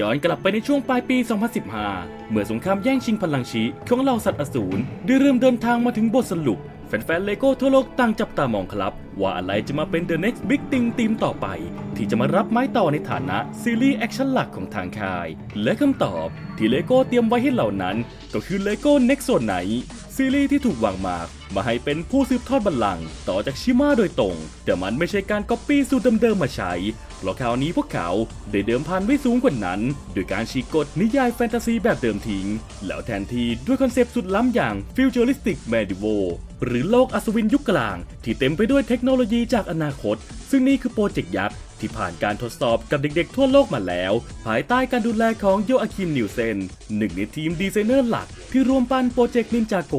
ย้อนกลับไปในช่วงปลายปี 2015 เมื่อสงครามแย่งชิงพลังชีของเหล่าสัตว์อสูรได้เริ่มเดินทางมาถึงบทสรุป แฟนๆเลโก้ทั่วโลกต่างจับตามองครับ ว่าอะไรจะมาเป็น The Next Big Thing ทีมต่อไป ที่จะมารับไม้ต่อในฐานะซีรีส์แอคชั่นหลักของทางค่าย และคำตอบที่เลโก้เตรียมไว้ให้เหล่านั้น ก็คือเลโก้ Next Zone ไหนซีรีส์ที่ถูกวางมากมาให้เป็นผู้สืบทอดบัลลังก์ต่อจากชิมาโดยตรง แต่มันไม่ใช่การก๊อปปี้สูตรเดิมๆมาใช้ เพราะคราวนี้พวกเขาได้เดิมพันไว้สูงกว่านั้น โดยการฉีกกฎนิยายแฟนตาซีแบบเดิมทิ้ง แล้วแทนที่ด้วยคอนเซปต์สุดล้ำอย่าง Futuristic Medieval หรือโลกอัศวินยุคกลาง ที่เต็มไปด้วยเทคโนโลยีจากอนาคต ซึ่งนี่คือโปรเจกต์ยักษ์ที่ผ่านการทดสอบกับเด็กๆทั่วโลกมาแล้ว ภายใต้การดูแลของโยอาคิมนิวเซนหนึ่งในทีมดีไซเนอร์หลัก ที่รวมปั้นโปรเจกต์นินจาโก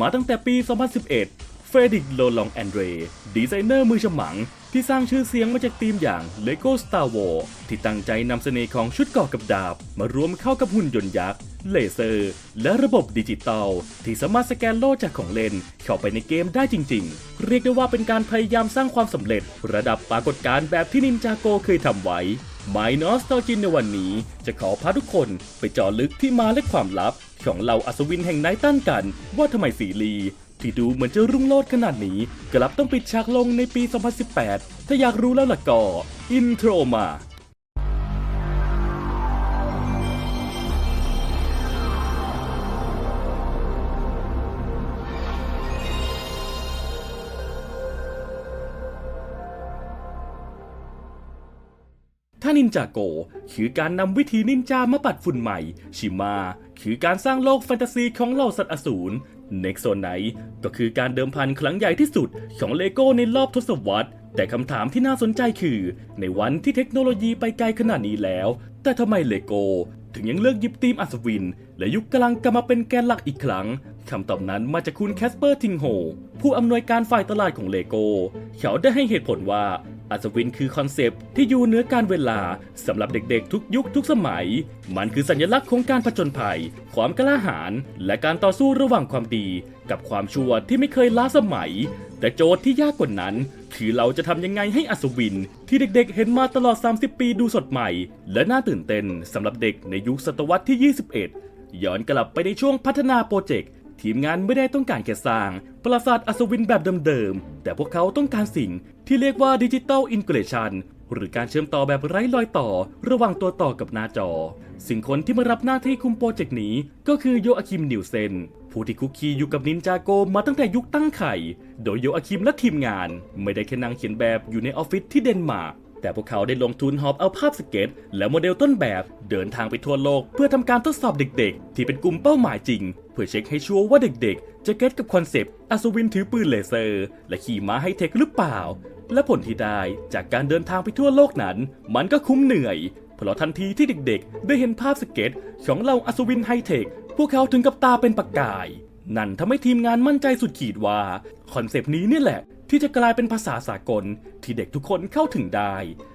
มาตั้งแต่ปี 2011 เฟรดิกโลลองแอนเดรดีไซเนอร์มือฉมัง ที่สร้างชื่อเสียงมาจากทีมอย่าง LEGO Star Wars ที่ตั้งใจนำเสน่ห์ของชุดเกาะกับดาบ มารวมเข้ากับหุ่นยนต์ยักษ์ เลเซอร์ และระบบดิจิตอลที่สามารถสแกนโลกจากของเล่น เข้าไปในเกมได้จริง ๆ เรียกได้ว่าเป็นการพยายามสร้างความสำเร็จ ระดับปรากฏการณ์แบบที่นินจาโกเคยทำไว้ไมนอสตอจินในวันนี้ จะขอพาทุกคนไปเจาะลึกที่มาและความลับ ของเหล่าอัศวินแห่งไนตันกัน ว่าทำไมสีลี ที่ดูเหมือนจะรุ่งโรจน์ขนาดนี้กลับต้องปิดฉากลงในปี 2018 ถ้าอยากรู้แล้วล่ะก็อินโทรมาถ้านินจาโก คือการนำวิธีนินจามาปัดฝุ่นใหม่ ชิมา คือการสร้างโลกแฟนตาซีของเหล่าสัตว์อสูร เน็กโซนไหนก็คือการเดิมพันครั้งใหญ่ที่สุดของเลโก้ในรอบทศวรรษ แต่คำถามที่น่าสนใจคือ ในวันที่เทคโนโลยีไปไกลขนาดนี้แล้ว แต่ทำไมเลโก้ถึงยังเลือกหยิบทีมอัศวิน และยุคกำลังกลับมาเป็นแกนหลักอีกครั้งคำตอบนั้นมาจากคุณแคสเปอร์ทิงโฮผู้อำนวยการฝ่ายตลาดของเลโก้เขาได้ให้เหตุผลว่า อัศวินคือคอนเซปที่อยู่เหนือการเวลาสำหรับเด็กๆทุกยุคทุกสมัย มันคือสัญลักษณ์ของการผจญภัย ความกล้าหาญและการต่อสู้ระหว่างความดี กับความชั่วที่ไม่เคยล้าสมัย แต่โจทย์ที่ยากกว่านั้น คือเราจะทำยังไงให้อัศวิน ที่เด็กๆ เห็นมาตลอด 30 ปีดูสดใหม่ และน่าตื่นเต้นสำหรับเด็กในยุคศตวรรษที่ 21 ย้อนกลับไปในช่วงพัฒนาโปรเจกต์ ทีมงานไม่ได้ต้องการแค่สร้าง ปราสาทอัศวินแบบเดิมๆ แต่พวกเขาต้องการสิ่งที่เรียกว่าดิจิตอลอินเกรชันหรือการเชื่อมต่อแบบไร้รอยต่อ ระหว่างตัวต่อกับหน้าจอ สิ่งคนที่มารับหน้าที่คุมโปรเจกต์นี้ ก็คือโยอาคิมนิวเซนผู้ที่คุกคีอยู่กับนินจาโกมาตั้งแต่ยุคตั้งไข่ โดยโยอาคิมและทีมงาน ไม่ได้แค่นั่งเขียนแบบอยู่ในออฟฟิศที่เดนมาร์ก แต่พวกเขาได้ลงทุนหอบเอาภาพสเก็ต และโมเดลต้นแบบเดินทางไปทั่วโลก เพื่อทำการทดสอบเด็กๆ ที่เป็นกลุ่มเป้าหมายจริง เพื่อเช็คให้ชัวร์ว่าเด็กๆ จะเก็ตกับคอนเซปต์อัศวินถือปืนเลเซอร์ และขี่ม้าไฮเทคหรือเปล่า และผลที่ได้จากการเดินทางไปทั่วโลกนั้น มันก็คุ้มเหนื่อยเพราะทันทีที่เด็กๆ ได้เห็นภาพสเก็ต ของเหล่าอัศวินไฮเทค พวกเขาถึงกับตาเป็นประกาย นั่นทำให้ทีมงานมั่นใจสุดขีดว่า คอนเซปต์นี้นี่แหละ ที่จะกลายเป็นภาษาสากลที่เด็กทุกคนเข้าถึงได้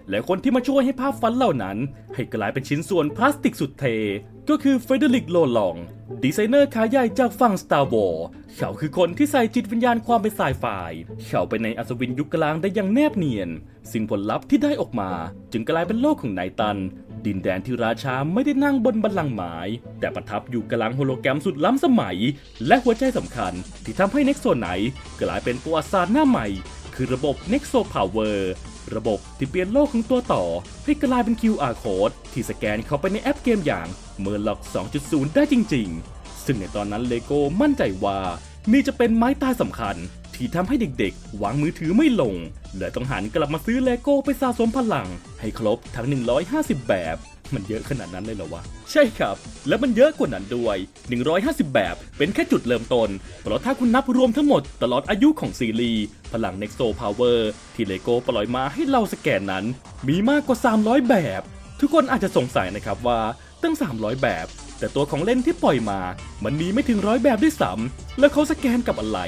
และคนที่มาช่วยให้ภาพฟันเหล่านั้น ให้กลายเป็นชิ้นส่วนพลาสติกสุดเท ก็คือเฟเดริกโลลอง ดีไซเนอร์ขาใหญ่จากฝั่ง Star Wars เขาคือคนที่ใส่จิตวิญญาณความเป็นสายฝ่ายเข้าไปในอัศวินยุคกลางได้อย่างแนบเนียนสิ่งผลลัพธ์ที่ได้ออกมา จึงกลายเป็นโลกของไนตัน ดินแดนที่ราชาไม่ได้นั่งบนบัลลังก์ไม้แต่ประทับอยู่กลางโฮโลแกรมสุดล้ำสมัย และหัวใจสำคัญที่ทำให้เน็กโซไนกลายเป็นประวัติศาสตร์หน้าใหม่ คือระบบ Nexo Power ระบบที่เปลี่ยนโลกของตัวต่อ ให้กลายเป็น QR code ที่สแกนเข้าไปในแอปเกมอย่างเมอร์ล็อก 2.0 ได้จริง ๆ ซึ่งในตอนนั้นเลโก้มั่นใจว่านี่จะเป็นไม้ตายสำคัญ ที่ทำให้เด็กๆ วางมือถือไม่ลง และต้องหันกลับมาซื้อเลโก้ไปสะสมพลัง ให้ครบทั้ง 150 แบบ มันเยอะขนาดนั้นเลยเหรอวะ ใช่ครับ และมันเยอะกว่านั้นด้วย 150 แบบเป็นแค่จุดเริ่มต้น เพราะถ้าคุณนับรวมทั้งหมดตลอดอายุของซีรีส์พลัง Nexo Power ที่เลโก้ปล่อยมาให้เราสแกนนั้น มีมากกว่า 300 แบบ ทุกคนอาจจะสงสัยนะครับว่าตั้ง 300 แบบแต่ตัวของเล่นที่ปล่อยมา มันมีไม่ถึงร้อยแบบด้วยซ้ำแล้วเขาสแกนกับอะไร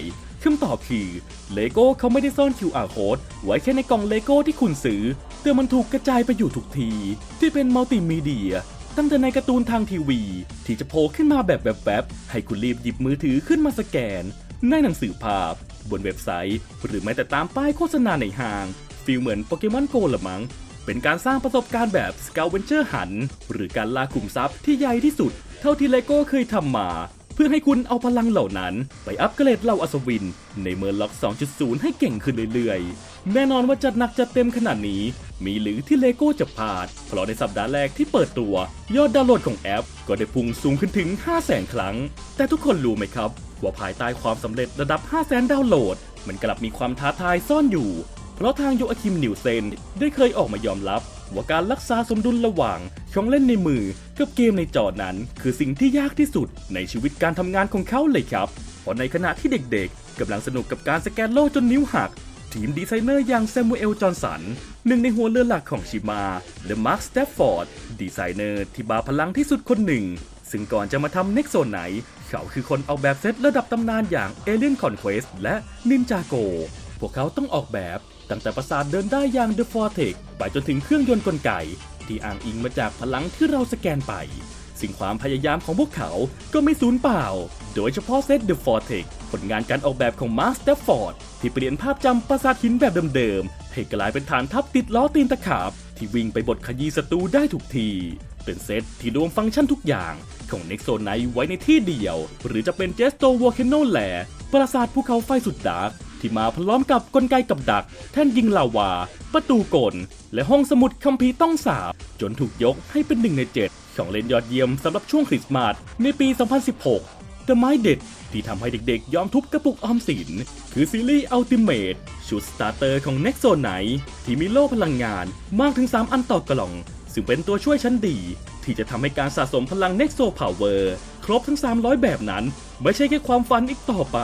คำตอบคือเลโก้เขาไม่ได้ซ่อน QR code ไว้แค่ในกล่องเลโก้ที่คุณซื้อ แต่มันถูกกระจายไปอยู่ทุกที ที่เป็นมัลติมีเดีย ตั้งแต่ในการ์ตูนทางทีวี ที่จะโผล่ขึ้นมาแบบแบบๆให้คุณรีบหยิบมือถือขึ้นมาสแกน ในหนังสือภาพ บนเว็บไซต์ หรือแม้แต่ตามป้ายโฆษณาในห้างฟีลเหมือนโปเกมอนโกละมั้งเป็นการสร้างประสบการณ์แบบ s c a v e n g e r Hunt หรือการล่าขุมทรัพย์ที่ใหญ่ที่สุด เท่าที่เลโก้เคยทำมา พื่อให้คุณเอาพลังเหล่านั้น ไปอัปเกรดเหล่าอัศวิน ในเมอร์ล็อก 2.0 ให้เก่งขึ้นเรื่อยๆ แน่นอนว่าจัดหนักจัดเต็มขนาดนี้ มีหรือที่เลโก้จะพลาด เพราะในสัปดาห์แรกที่เปิดตัว ยอดดาวน์โหลดของแอป ก็ได้พุ่งสูงขึ้นถึง 500,000 ครั้ง แต่ทุกคนรู้ไหมครับ ว่าภายใต้ความสำเร็จระดับ 500,000 ดาวน์โหลด มันกลับมีความท้าทายซ่อนอยู่ เพราะทางโยอาคิมนิวเซนได้เคยออกมายอมรับ ว่าการรักษาสมดุลระหว่างช่องเล่นในมือกับเกมในจอนั้น คือสิ่งที่ยากที่สุดในชีวิตการทำงานของเขาเลยครับ เพราะในขณะที่เด็กๆกำลังสนุกกับการสแกนโลกจนนิ้วหักทีมดีไซเนอร์อย่างแซมมูเอล จอห์นสัน หนึ่งในหัวเรือหลักของชิมา และมาร์ค สเตฟฟอร์ด ดีไซเนอร์ที่บาพลังที่สุดคนหนึ่ง ซึ่งก่อนจะมาทำเน็กโซนไหน เขาคือคนออกแบบเซตระดับตำนานอย่าง Alien Conquest และ Ninjago พวกเขาต้องออกแบบ ตั้งแต่ประสาทเดินได้อย่าง The Vortex ไปจนถึงเครื่องยนต์กลไก ที่อ้างอิงมาจากพลังที่เราสแกนไป สิ่งความพยายามของพวกเขาก็ไม่สูญเปล่า โดยเฉพาะเซต The Vortex ผลงานการออกแบบของมาร์สเตฟฟอร์ดที่เปลี่ยนภาพจำปราสาทหินแบบเดิมๆให้กลายเป็นฐานทัพติดล้อตีนตะขาบ ที่วิ่งไปบดขยี้ศัตรูได้ทุกที เป็นเซตที่รวมฟังก์ชันทุกอย่างของเน็กโซไนไว้ในที่เดียว หรือจะเป็นเจสโตวอลเคนโนแลปราสาทภูเขาไฟสุดดาร์ก ที่มาพร้อมกับกลไกกับดัก แท่นยิงลาวา ประตูกล และห้องสมุดคัมภีร์ต้องสาบ จนถูกยกให้เป็นหนึ่งในเจ็ดของเล่นยอดเยี่ยมสำหรับช่วงคริสต์มาสในปี 2016แต่ไม้เด็ดที่ทำให้เด็กๆ ยอมทุบกระปุกออมสิน คือซีรีส์อัลติเมทชุดสตาร์เตอร์ของ n e x o n i ที่มีโล่พลังงานมากถึง 3 อันต่อกล่อง ซึ่งเป็นตัวช่วยชั้นดี ที่จะทำให้การสะสมพลัง Nexo Power ครบทั้ง 300 แบบนั้น ไม่ใช่แค่ความฝันอีกต่อไป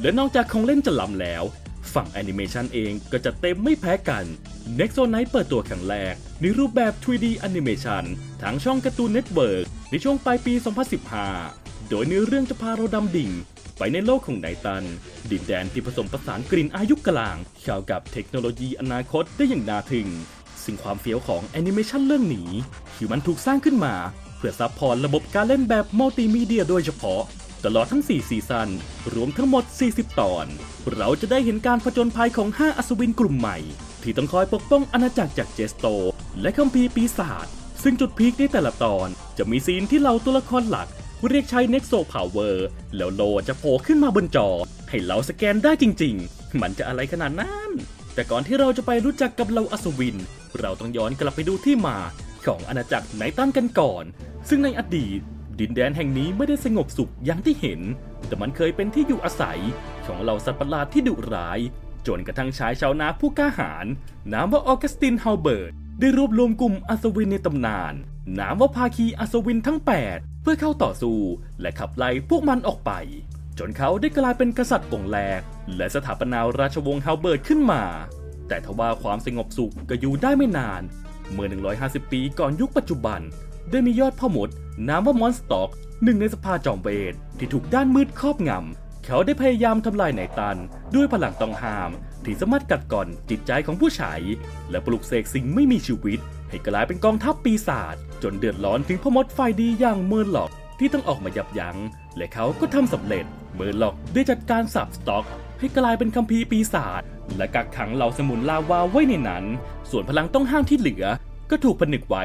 และนอกจากของเล่นจะล้ำแล้ว ฝั่งแอนิเมชันเองก็จะเต็มไม่แพ้กัน Nexo n i เปิดตัวครั้งแรก ในรูปแบบ 3D Animation ทางช่องการ์ตูนเน็ตเวิร์กในช่วงปลายปี 2015 โดยเนื้อเรื่องจะพาเราดำดิ่งไปในโลกของไนตัน ดินแดนที่ผสมผสานกลิ่นอายุกลางเข้ากับเทคโนโลยีอนาคตได้อย่างน่าทึ่ง ซึ่งความเฟี้ยวของแอนิเมชันเรื่องนี้คือมันถูกสร้างขึ้นมา เพื่อซับพอร์ตระบบการเล่นแบบมัลติมีเดียโดยเฉพาะ ตลอดทั้ง 4 ซีซั่นรวมทั้งหมด 40 ตอน เราจะได้เห็นการผจญภัยของ 5 อัศวินกลุ่มใหม่ ที่ต้องคอยปกป้องอาณาจักรจากเจสโต และคัมภีร์ปีศาจซึ่งจุดพีคในแต่ละตอน จะมีซีนที่เราตัวละครหลัก เรียกใช้ Nexo Power แล้วโลจะโผล่ขึ้นมาบนจอ ให้เราสแกนได้จริง ๆ มันจะอะไรขนาดนั้น แต่ก่อนที่เราจะไปรู้จักกับเหล่าอัศวิน เราต้องย้อนกลับไปดูที่มาของอาณาจักรไนตันกันก่อน ซึ่งในอดีต ดินแดนแห่งนี้ไม่ได้สงบสุขอย่างที่เห็น แต่มันเคยเป็นที่อยู่อาศัย ของเหล่าสัตว์ประหลาดที่ดุร้าย จนกระทั่งชายชาวนาผู้กล้าหาญนามว่าออกัสตินฮาวเบิร์ตได้รวบรวมกลุ่มอัศวินในตำนาน นามว่าภาคีอัศวินทั้ง 8 เพื่อเข้าต่อสู้ และขับไล่พวกมันออกไป จนเขาได้กลายเป็นกษัตริย์องค์แรก และสถาปนาราชวงศ์ฮาวเบิร์ตขึ้นมา แต่ทว่าความสงบสุขก็อยู่ได้ไม่นาน เมื่อ 150 ปีก่อนยุคปัจจุบัน ได้มียอดพ่อมดนามว่ามอนสตอกหนึ่งในสภาจอมเวทที่ถูกด้านมืดครอบงำ เขาได้พยายามทำลายไนตัน ด้วยพลังต้องห้าม ที่สามารถกัดก่อนจิตใจของผู้ใช้และปลุกเสกสิ่งไม่มีชีวิต ให้กลายเป็นกองทัพปีศาจจนเดือดร้อนถึงพ่อมดฝ่ายดีอย่างเมอร์ล็อก ที่ต้องออกมายับยัง้ง และเขาก็ทำสำเร็จ เมอร์ล็อกได้จัดการสับสต็อก ให้กลายเป็นคัมภีร์ปีศาจและกักขังเหล่าสมุนลาวาไว้ในนั้น ส่วนพลังต้องห้ามที่เหลือ ก็ถูกผนึกไว้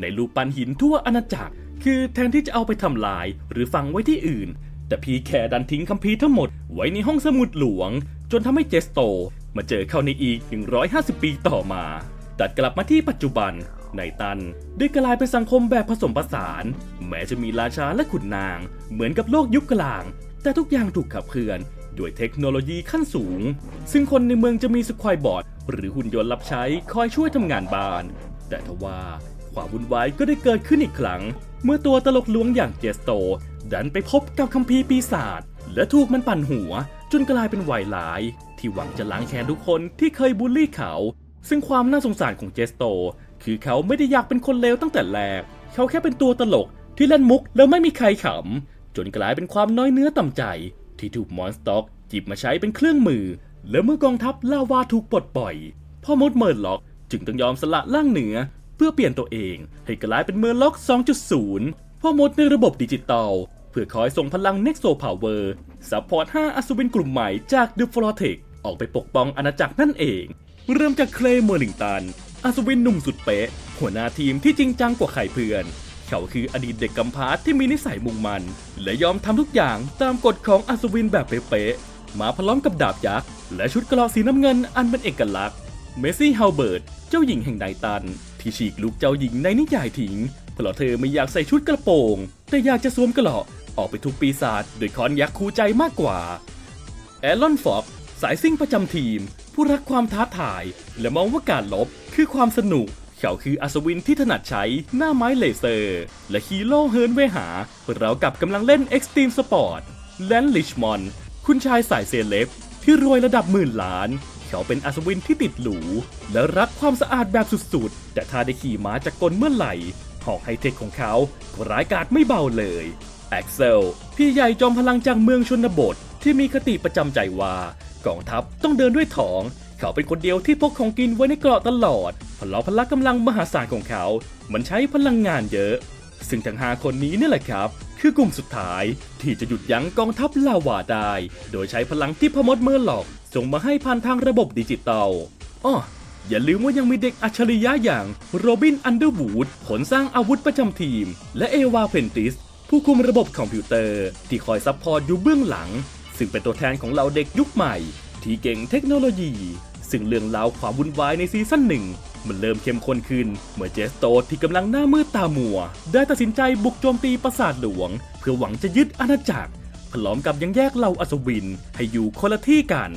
ในรูปปั้นหินทั่วอาณาจักร คือแทนที่จะเอาไปทำลาย หรือฝังไว้ที่อื่น แต่พีแค่ดันทิ้งคัมภีร์ทั้งหมดไว้ในห้องสมุดหลวง จนทำให้เจสโต มาเจอเข้าในอีก 150 ปีต่อมา ตัดกลับมาที่ปัจจุบัน ในตัน ได้กลายเป็นสังคมแบบผสมผสาน แม้จะมีราชาและขุนนาง เหมือนกับโลกยุคกลาง แต่ทุกอย่างถูกขับเคลื่อนด้วยเทคโนโลยีขั้นสูง ซึ่งคนในเมืองจะมีสควายบอร์ดหรือหุ่นยนต์รับใช้คอยช่วยทำงานบ้าน แต่ทว่าความวุ่นวายก็ได้เกิดขึ้นอีกครั้ง เมื่อตัวตลกลวงอย่างเจสโต ดันไปพบกับคัมภีร์ปีศาจและถูกมันปั่นหัว จนกลายเป็นวายร้าย ที่หวังจะล้างแค้นทุกคนที่เคยบูลลี่เขา ซึ่งความน่าสงสารของเจสโต คือเขาไม่ได้อยากเป็นคนเลวตั้งแต่แรก เขาแค่เป็นตัวตลกที่เล่นมุกแล้วไม่มีใครขำ จนกลายเป็นความน้อยเนื้อต่ำใจ ที่ถูกมอนสต็อกจิบมาใช้เป็นเครื่องมือ และเมื่อกองทัพลาวาถูกปลดปล่อย พ่อมดเมิร์ล็อก จึงต้องยอมสละร่างเหนือ เพื่อเปลี่ยนตัวเองให้กลายเป็นเมอร์ล็อก 2.0 พ่อมดในระบบดิจิตอลเพื่อคอยส่งพลัง Nexo Power ซัพพอร์ต 5อัศวินกลุ่มใหม่จาก The f l o t e c ออกไปปกป้องอาณาจักรนั่นเอง เริ่มจากเคลย์เมอร์ลิงตัน อัศวินหนุ่มสุดเป๊ะ หัวหน้าทีมที่จริงจังกว่าใครเพื่อน เขาคืออดีตเด็กกำพร้าที่มีนิสัยมุ่งมัน และยอมทำทุกอย่างตามกฎของอัศวินแบบเป๊ะๆมาพร้อมกับดาบยักษ์ และชุดกราะสีน้ำเงินอันเป็นเอกลักษณ์ เมซี่เฮาเบิร์ตเจ้าหญิงแห่งไดตัน ที่ฉีกลูกเจ้าหญิงในนิยายทิ้งเพราะเธอไม่อยากใส่ชุดกระโปรง แต่อยากจะสวมกระเหลออกไปทุกปีศาจโดยคอนยักษ์คูใจมากกว่าแอรอนฟอกสายซิ่งประจำทีม ผู้รักความท้าทาย และมองว่าการลบคือความสนุก เขาคืออัศวินที่ถนัดใช้หน้าไม้เลเซอร์ และฮีโร่เฮิร์นเวหา เรากับกำลังเล่นเอ็กซ์ตรีมสปอร์ตแลนลิชมอนคุณชายสายเซเลบที่รวยระดับหมื่นล้าน เขาเป็นอัศวินที่ติดหรู และรักความสะอาดแบบสุดๆ แต่ถ้าได้ขี่ม้าจากกลเมื่อไหร่หอกไฮเทคของเขาก็ร้ายกาจไม่เบาเลยแอ็กเซลพี่ใหญ่จอมพลังจากเมืองชนบทที่มีคติประจำใจว่า กองทัพต้องเดินด้วยท้อง เขาเป็นคนเดียวที่พกของกินไว้ในเกราะตลอดเพราะพละกำลังมหาศาลของเขา มันใช้พลังงานเยอะ ซึ่งทั้งหาคนนี้นี่แหละครับ คือกลุ่มสุดท้ายที่จะหยุดยั้งกองทัพลาวาได้ โดยใช้พลังที่พมดเมอร์หลอกส่งมาให้ผ่านทางระบบดิจิตอลอ้ออย่าลืมว่ายังมีเด็กอัจฉริยะอย่างโรบินอันเดอร์วูดผลสร้างอาวุธประจำทีม และเอวาเพนติส ผู้คุมระบบคอมพิวเตอร์ที่คอยซัพพอร์ตอยู่เบื้องหลัง ซึ่งเป็นตัวแทนของเราเด็กยุคใหม่ ที่เก่งเทคโนโลยี ซึ่งเรื่องราวความวุ่นวายในซีซั่นหนึ่งมันเริ่มเข้มข้นขึ้น เมื่อเจสโตที่กำลังหน้ามืดตามัว ได้ตัดสินใจบุกโจมตีปราสาทหลวง เพื่อหวังจะยึดอาณาจักรพร้อมกับยังแยกเหล่าอัศวินให้อยู่คนละที่กัน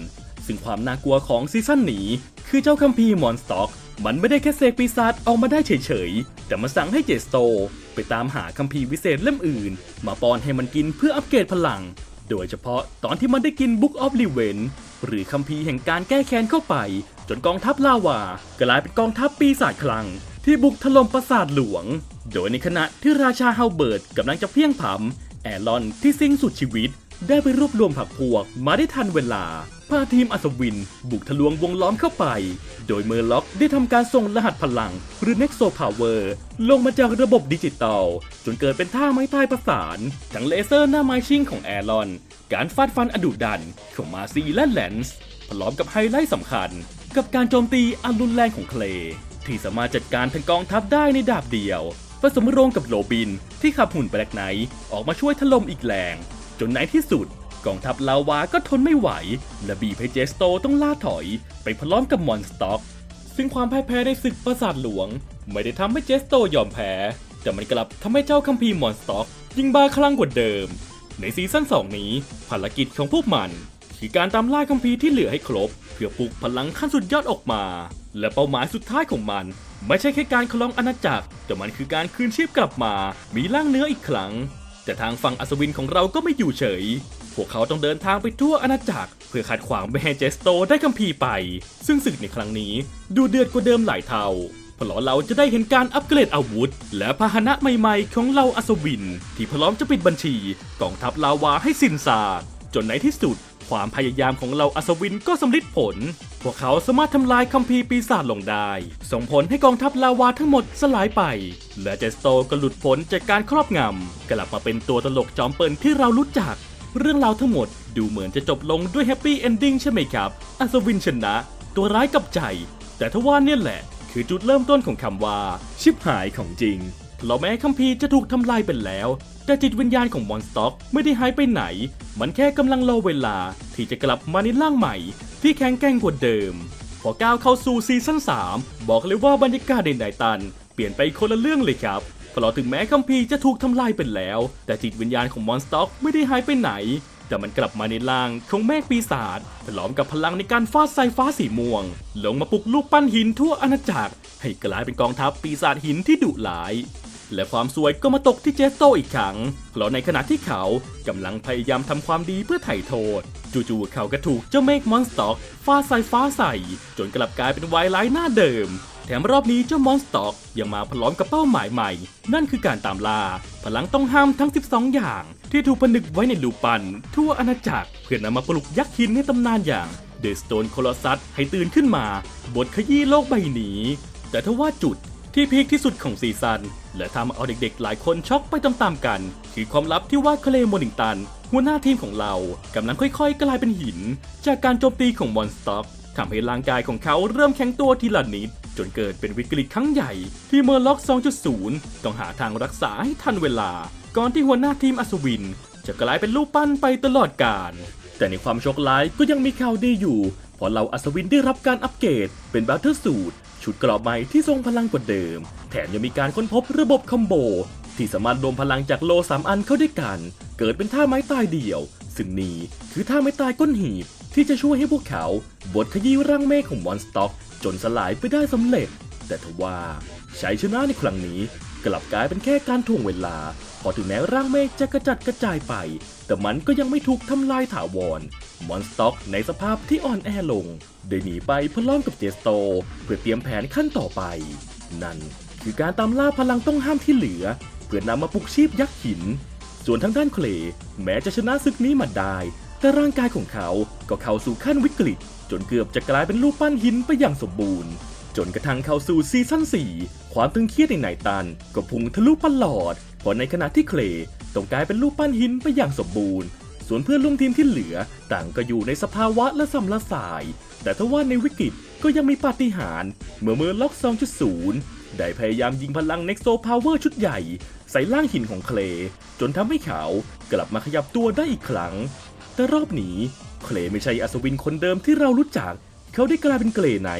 ซึ่งความน่ากลัวของซีซั่นนี้คือเจ้าคัมภีร์มอนสต็อก มันไม่ได้แค่เสกปีศาจออกมาได้เฉยๆ แต่มาสั่งให้เจสโต ไปตามหาคัมภีร์วิเศษเล่มอื่น มาป้อนให้มันกินเพื่ออัปเกรดพลัง โดยเฉพาะตอนที่มันได้กิน Book of Revenge หรือคัมภีร์แห่งการแก้แค้นเข้าไป จนกองทัพลาวากลายเป็นกองทัพปีศาจคลัง ที่บุกถล่มปราสาทหลวง โดยในขณะที่ราชาเฮาเบิร์ตกำลังจะเพียงผำแอรอนที่สิ้นสุดชีวิต ได้ไปรวบรวมผักพวกมาได้ทันเวลา พาทีมอัศวิน บุกทะลวงวงล้อมเข้าไป โดยเมอร์ล็อกได้ทำการส่งรหัสพลัง หรือ Nexo Power ลงมาจากระบบดิจิตอลจนเกิดเป็นท่าไม้ตายประสาน ทั้งเลเซอร์หน้าไม้ชิงของแอรอน การฟาดฟันอดุดันของมาซีและแลนส์พร้อมกับไฮไลท์สำคัญ กับการโจมตีอันรุนแรงของเคลที่สามารถจัดการทั้งกองทัพได้ในดาบเดียวผสมโรงกับโรบินที่ขับหุ่นแบล็กไนท์ออกมาช่วยถล่มอีกแรง จนในที่สุดกองทัพลาวาก็ทนไม่ไหว และบีบให้เจสโตต้องล่าถอยไปพร้อมกับมอนสต็อก ซึ่งความพ่ายแพ้ในศึกปราสาทหลวง ไม่ได้ทำให้เจสโตยอมแพ้ แต่มันกลับทำให้เจ้าคัมภีมอนสต็อก ยิ่งบ้าคลั่งกว่าเดิม ในซีซั่น2 นี้ภารกิจของพวกมัน คือการตามล่าคัมภีที่เหลือให้ครบ เพื่อปลุกพลังขั้นสุดยอดออกมา และเป้าหมายสุดท้ายของมัน ไม่ใช่แค่การครองอาณาจักร แต่มันคือการคืนชีพกลับมา มีร่างเนื้ออีกครั้ง แต่ทางฝั่งอัศวินของเราก็ไม่อยู่เฉย พวกเขาต้องเดินทางไปทั่วอาณาจักร เพื่อขัดขวางไม่ให้เจสโตได้คัมภีร์ไป ซึ่งศึกในครั้งนี้ดูเดือดกว่าเดิมหลายเท่าเพราะเราจะได้เห็นการอัปเกรดอาวุธ และพาหนะใหม่ๆ ของเราอัศวิน ที่พร้อมจะปิดบัญชีกองทัพลาวาให้สิ้นซากจนในที่สุด ความพยายามของเราอัศวินก็สำลิดผล พวกเขาสามารถทำลายคัมภีร์ปีศาจลงได้ ส่งผลให้กองทัพลาวาทั้งหมดสลายไป และเจสโตก็หลุดพ้นจากการครอบงำ กลับมาเป็นตัวตลกจอมเปิลที่เรารู้จัก เรื่องราวทั้งหมดดูเหมือนจะจบลงด้วยแฮปปี้เอนดิ้งใช่ไหมครับ อัศวินชนะ ตัวร้ายกับใจ แต่ทว่าเนี่ยแหละ คือจุดเริ่มต้นของคำว่า ชิบหายของจริงเราแม้คัมภีร์จะถูกทำลายไปแล้ว แต่จิตวิญญาณของมอนสต็อกไม่ได้หายไปไหน มันแค่กำลังรอเวลาที่จะกลับมาในร่างใหม่ ที่แข็งแกร่งกว่าเดิม พอก้าวเข้าสู่ซีซั่น3 บอกเลยว่าบรรยากาศในไดตัน เปลี่ยนไปคนละเรื่องเลยครับเพราะถึงแม้คัมภีร์จะถูกทำลายไปแล้ว แต่จิตวิญญาณของมอนสต็อกไม่ได้หายไปไหน แต่มันกลับมาในร่างของเมฆปีศาจพร้อมกับพลังในการฟาดใส่ฟ้าสีม่วง ลงมาปลุกลูกปั้นหินทั่วอาณาจักร ให้กลายเป็นกองทัพปีศาจหินที่ดุร้าย และความสวยก็มาตกที่เจสโตอีกครั้ง เพราะในขณะที่เขากำลังพยายามทำความดีเพื่อไถ่โทษ จู่ๆเขาก็ถูกเจ้าเมฆมอนสต็อกฟาดใส่ฟ้าใส่ จนกลับกลายเป็นวายร้หน้าเดิม แถมรอบนี้เจ้ามอนสต็อกยังมาพร้อมกับเป้าหมายใหม่ นั่นคือการตามล่าพลังต้องห้ามทั้ง 12 อย่าง ที่ถูกผนึกไว้ในลูปัน ทั่วอาณาจักรเพื่อนำมาปลุกยักษ์หินในตำนานอย่างเดอะสโตนโคลอซัสให้ตื่นขึ้นมา บทขยี้โลกใบนี้ แต่ถ้าว่าจุด ที่พีคที่สุดของซีซั่นและทำเอาเด็กๆ หลายคนช็อกไปตามๆกัน คือความลับที่ว่าเคลย์โมนิงตัน หัวหน้าทีมของเรากำลังค่อยๆ กลายเป็นหิน จากการโจมตีของมอนสต็อกทำให้ร่างกายของเขาเริ่มแข็งตัวทีละนิด จนเกิดเป็นวิกฤตครั้งใหญ่ ที่เมอร์ล็อก 2.0 ต้องหาทางรักษาให้ทันเวลา ก่อนที่หัวหน้าทีมอัศวิน จะกลายเป็นลูกปั้นไปตลอดกาลแต่ในความโชคร้ายก็ยังมีข่าวดีอยู่เพราะเราอัศวินได้รับการอัปเกรดเป็นบัตเทอร์สูตร ชุดกราะใหม่ที่ทรงพลังกว่าเดิม แถมยังมีการค้นพบระบบคอมโบ ที่สามารถรวมพลังจากโลสามอันเข้าด้วยกัน เกิดเป็นท่าไม้ตายเดี่ยว ซึ่งนี่คือท่าไม้ตายก้นหีบ ที่จะช่วยให้พวกเขาบดขยี้ร่างเมฆของมอนสต็อก จนสลายไปได้สำเร็จ แต่ทว่าชัยชนะในครั้งนี้ กลับกลายเป็นแค่การถ่วงเวลาพอถึงแม้ร่างเมฆจะกระจัดกระจายไป แต่มันก็ยังไม่ถูกทำลายถาวร มอนสต็อกในสภาพที่อ่อนแอลงได้หนีไปเพร้อล่อมกับเจสโต เพื่อเตรียมแผนขั้นต่อไป นั่นคือการตามล่าพลังต้องห้ามที่เหลือ เพื่อนำมาปลุกชีพยักษ์หิน ส่วนทางด้านเคลแม้จะชนะศึกนี้มาได้ แต่ร่างกายของเขาก็เข้าสู่ขั้นวิกฤต จนเกือบจะกลายเป็นรูปปั้นหินไปอย่างสมบูรณ์จนกระทั่งเข้าสู่ซีซั่น4 ความตึงเครียดในไนตัน ก็พุ่งทะลุประหลอด เพราะในขณะที่เคล ต้องกลายเป็นรูปปั้นหินไปอย่างสมบูรณ์ ส่วนเพื่อนร่วมทีมที่เหลือ ต่างก็อยู่ในสภาวะละสำละสาย แต่ทว่าในวิกฤตก็ยังมีปาฏิหาริย์เมื่อเมื่อล็อก 2.0 ได้พยายามยิงพลังเน็กโซพาวเวอร์ชุดใหญ่ ใส่ร่างหินของเคลย์จนทำให้เขากลับมาขยับตัวได้อีกครั้ง แต่รอบนี้เคลย์ไม่ใช่อัศวินคนเดิมที่เรารู้จัก เขาได้กลายเป็นเกลไน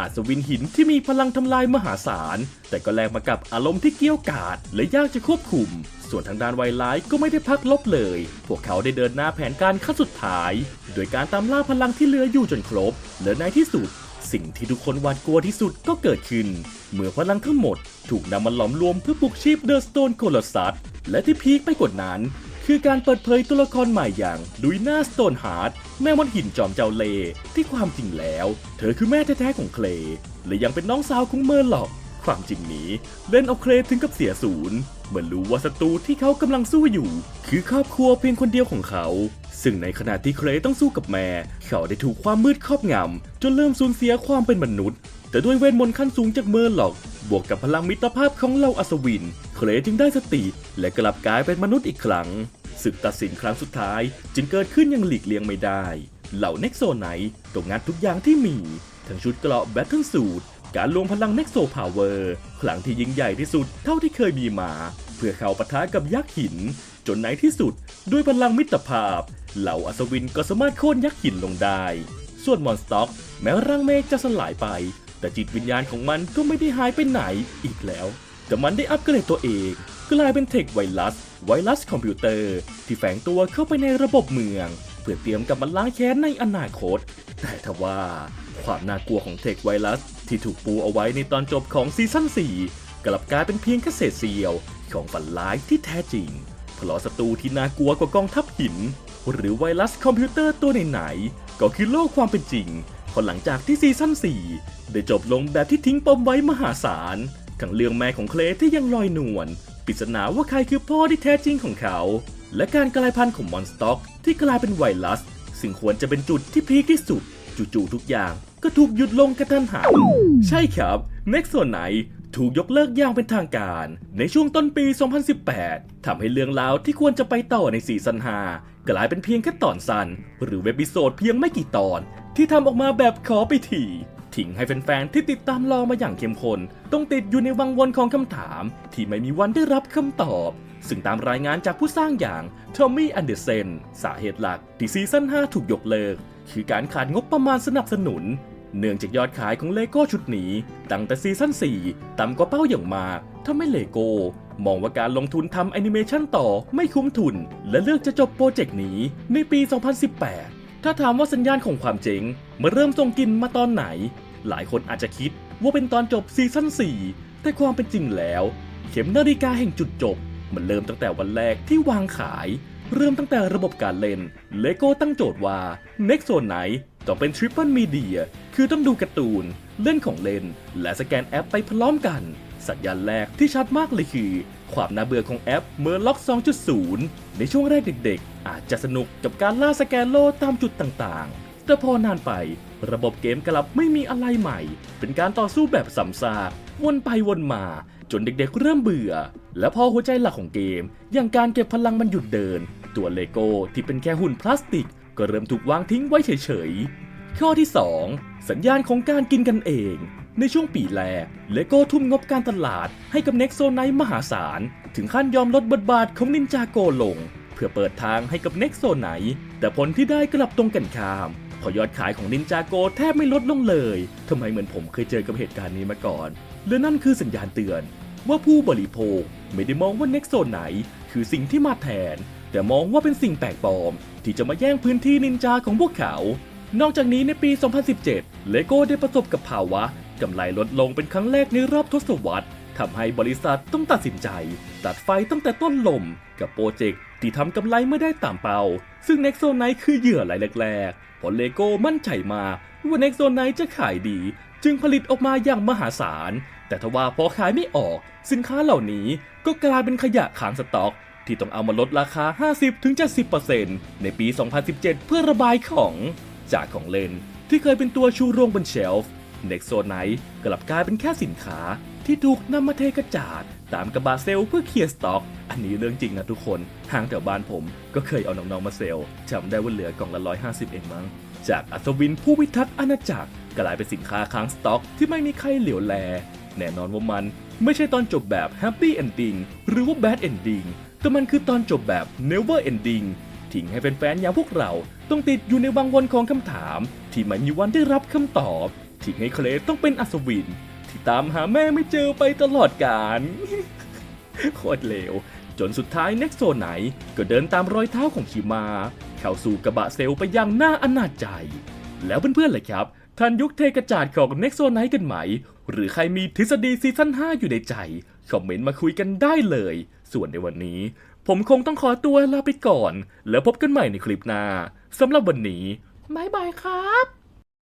อัศวินหินที่มีพลังทำลายมหาศาล แต่ก็แลกมากับอารมณ์ที่เกี้ยวกาดและยากจะควบคุม ส่วนทางด้านไวไลท์ก็ไม่ได้พักลบเลย พวกเขาได้เดินหน้าแผนการขั้นสุดท้าย โดยการตามล่าพลังที่เหลืออยู่จนครบ และในที่สุด สิ่งที่ทุกคนหวาดกลัวที่สุดก็เกิดขึ้น เมื่อพลังทั้งหมด ถูกนำมาหลอมรวมเพื่อปลุกชีพเดอะสโตนโคลอสัสและที่พีคไปกว่านั้น คือการเปิดเผยตัวละครใหม่อย่างดุยนาสโตนฮาร์ดแม่มดหินจอมเจ้าเล่ห์ที่ความจริงแล้ว เธอคือแม่แท้ๆของเคลย์และยังเป็นน้องสาวของเมอร์ล็อก ความจริงนี้เล่นเอาเคลย์ถึงกับเสียศูนย์เมื่อรู้ว่าศัตรูที่เขากำลังสู้อยู่ คือครอบครัวเพียงคนเดียวของเขา ซึ่งในขณะที่เคลย์ต้องสู้กับแม่ เขาได้ถูกความมืดครอบงำจนเริ่มสูญเสียความเป็นมนุษย์ แต่ด้วยเวทมนต์ขั้นสูงจากเมอร์ล็อก บวกกับพลังมิตรภาพของเหล่าอัศวิน เคลย์จึงได้สติและกลับกลายเป็นมนุษย์อีกครั้งศึกตัดสินครั้งสุดท้าย จึงเกิดขึ้นอยังหลีกเลี่ยงไม่ได้ เหล่าเน็กโซไนตกงานทุกอย่างที่มี ทั้งชุดเกราะแบทเทิลสูทการรวมพลังเน็กโซพาวเวอร์ครั้งที่ยิ่งใหญ่ที่สุดเท่าที่เคยมีมา เพื่อเข้าปะทะกับยักษ์หิน จนในที่สุด ด้วยพลังมิตรภาพ เหล่าอัศวินก็สามารถโค่นยักษ์หินลงได้ ส่วนมอนสต็อก แม้ร่างเมฆจะสลายไป แต่จิตวิญญาณของมันก็ไม่ได้หายไปไหนอีกแล้ว แต่มันได้อัปเกรดตัวเองกลายเป็นเทคไวรัส ไวรัสคอมพิวเตอร์ ที่แฝงตัวเข้าไปในระบบเมือง เพื่อเตรียมกลับมาล้างแค้นในอนาคต แต่ทว่า ความน่ากลัวของเทคไวรัส ที่ถูกปูเอาไว้ในตอนจบของซีซั่น4 กลับกลายเป็นเพียงแค่เศษเสี้ยวของฝันร้ายที่แท้จริงเพราะศัตรูที่น่ากลัวกว่ากองทัพหิน หรือไวรัสคอมพิวเตอร์ตัวไหนๆก็คือโลกความเป็นจริง พอหลังจากที่ซีซั่น4 ได้จบลงแบบที่ทิ้งปมไว้มหาศาล ทั้งเรื่องแม่ของเคลที่ยังลอยนวลปริศนาว่าใครคือพ่อที่แท้จริงของเขา และการกลายพันธุ์ของมอนสต็อก ที่กลายเป็นไวรัส ซึ่งควรจะเป็นจุดที่พีคที่สุด จู่ๆทุกอย่างก็ถูกหยุดลงกระทันหันใช่ครับ เน็กส่วนไหน ถูกยกเลิกอย่างเป็นทางการ ในช่วงต้นปี 2018 ทำให้เรื่องราวที่ควรจะไปต่อในซีซั่น5กลายเป็นเพียงแค่ตอนสั้นหรือเว็บอิโซดเพียงไม่กี่ตอน ที่ทำออกมาแบบขอไปทีทิ้งให้แฟนๆที่ติดตามรอมาอย่างเข้มข้นต้องติดอยู่ในวังวนของคำถาม ที่ไม่มีวันได้รับคำตอบ ซึ่งตามรายงานจากผู้สร้างอย่างทอมมี่อันเดอร์เซนสาเหตุหลักที่ซีซั่น5ถูกยกเลิก คือการขาดงบประมาณสนับสนุน เนื่องจากยอดขายของเลโก้ชุดนี้ตั้งแต่ซีซั่น4 ต่ำกว่าเป้าอย่างมากทำให้เลโก้มองว่าการลงทุนทำแอนิเมชันต่อไม่คุ้มทุน และเลือกจะจบโปรเจกต์นี้ในปี 2018 ถ้าถามว่าสัญญาณของความเจ๋งมาเริ่มส่งกินมาตอนไหน หลายคนอาจจะคิดว่าเป็นตอนจบซีซั่น4 แต่ความเป็นจริงแล้ว เข็มนาฬิกาแห่งจุดจบ มันเริ่มตั้งแต่วันแรกที่วางขาย เริ่มตั้งแต่ระบบการเล่นเลโก้ตั้งโจทย์ว่า Next Zone ไหนต้องเป็น Triple Media คือต้องดูการ์ตูน เล่นของเล่น และสแกนแอปไปพร้อมกัน สัญญาณแรกที่ชัดมากเลยคือ ความน่าเบื่อของแอปเมอร์ล็อก 2.0 ในช่วงแรกเด็กๆ อาจจะสนุกกับการล่าสแกนโลตามจุดต่างๆ แต่พอนานไประบบเกมกลับไม่มีอะไรใหม่ เป็นการต่อสู้แบบซ้ำซากวนไปวนมา จนเด็กๆเริ่มเบื่อ และพอหัวใจหลักของเกม อย่างการเก็บพลังมันหยุดเดิน ตัวเลโก้ที่เป็นแค่หุ่นพลาสติก ก็เริ่มถูกวางทิ้งไว้เฉยๆ ข้อที่ 2 สัญญาณของการกินกันเอง ในช่วงปีแรกเลโก้ทุ่มงบการตลาดให้กับเน็กโซไนมหาศาล ถึงขั้นยอมลดบทบาทของนินจาโกลง เพื่อเปิดทางให้กับเน็กโซไนแต่ผลที่ได้กลับตรงกันข้ามพอยอดขายของนินจาโกแทบไม่ลดลงเลย ทำไมเหมือนผมเคยเจอกับเหตุการณ์นี้มาก่อน และนั่นคือสัญญาณเตือน ว่าผู้บริโภคไม่ได้มองว่าเน็กโซไนคือสิ่งที่มาแทน แต่มองว่าเป็นสิ่งแปลกปลอม ที่จะมาแย่งพื้นที่นินจาของพวกเขา นอกจากนี้ในปี 2017 เลโก้ได้ประสบกับภาวะกำไรลดลงเป็นครั้งแรกในรอบทศวรรษทำให้บริษัทต้องตัดสินใจ ตัดไฟตั้งแต่ต้นลม กับโปรเจกต์ที่ทำกำไรไม่ได้ตามเป้า ซึ่ง n e x o n i t e คือเหยื่อรายแรกๆเพราะเลโก้มั่นใจมาว่า n e x o n i t e จะขายดี จึงผลิตออกมาอย่างมหาศาล แต่ทว่าพอขายไม่ออก สินค้าเหล่านี้ก็กลายเป็นขยะค้างสต็อก ที่ต้องเอามาลดราคา 50-70%ในปี 2017 เพื่อระบายของจากของเล่นที่เคยเป็นตัวชูโรงบนเชลฟ์ n e x o n i t e กลับกลายเป็นแค่สินค้าที่ถูกนำมาเทกระจาด ตามกระบะเซลเพื่อเคลียร์สต็อก อันนี้เรื่องจริงนะทุกคนห้างแถวบ้านผมก็เคยเอาน้องๆมาเซลล์จำได้ว่าเหลือกล่องละ 150 เองมั้ง จากอัศวินผู้พิทักษ์อาณาจักรกลายเป็นสินค้าค้างสต็อก ที่ไม่มีใครเหลียวแล แน่นอนว่ามันไม่ใช่ตอนจบแบบ Happy Ending หรือว่า Bad Ending แต่มันคือตอนจบแบบ Never Ending ทิ้งให้แฟนๆอย่างพวกเราต้องติดอยู่ในวังวนของคำถาม ที่ไม่มีวันได้รับคำตอบ ทิ้งให้เคลต้องเป็นอัศวิน ที่ตามหาแม่ไม่เจอไปตลอดกาลโคตรเลวจนสุดท้ายเน็กโซไหน ก็เดินตามรอยเท้าของชิมา เข้าสู่กระบะเซลไปยังหน่าอนาจใจ แล้วเพื่อนๆเลยครับทันยุคเทกระจาดของเน็กโซไนกันไหม หรือใครมีทฤษฎีซีซั่น5 อยู่ในใจ คอมเมนต์มาคุยกันได้เลย ส่วนในวันนี้ ผมคงต้องขอตัวลาไปก่อน แล้วพบกันใหม่ในคลิปหน้าสำหรับวันนี้บายบายครับ